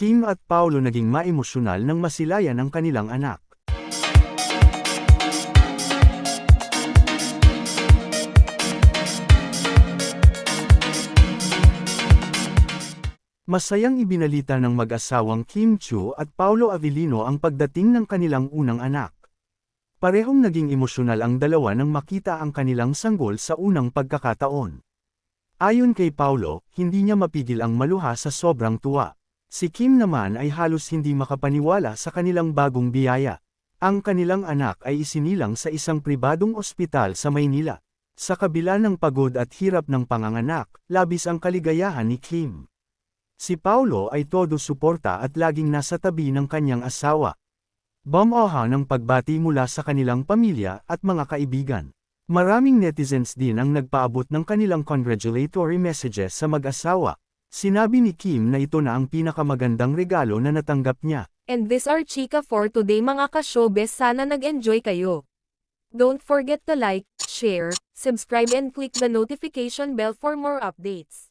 Kim at Paulo naging maemosyonal nang masilayan ang kanilang anak. Masayang ibinalita ng mag-asawang Kim Chu at Paulo Avellino ang pagdating ng kanilang unang anak. Parehong naging emosyonal ang dalawa nang makita ang kanilang sanggol sa unang pagkakataon. Ayon kay Paulo, hindi niya mapigil ang maluha sa sobrang tuwa. Si Kim naman ay halos hindi makapaniwala sa kanilang bagong biyaya. Ang kanilang anak ay isinilang sa isang pribadong ospital sa Maynila. Sa kabila ng pagod at hirap ng panganganak, labis ang kaligayahan ni Kim. Si Paulo ay todo suporta at laging nasa tabi ng kanyang asawa. Bumoha ng pagbati mula sa kanilang pamilya at mga kaibigan. Maraming netizens din ang nagpaabot ng kanilang congratulatory messages sa mag-asawa. Sinabi ni Kim na ito na ang pinakamagandang regalo na natanggap niya. And this are chika for today mga ka-showbiz sana nag-enjoy kayo. Don't forget to like, share, subscribe and click the notification bell for more updates.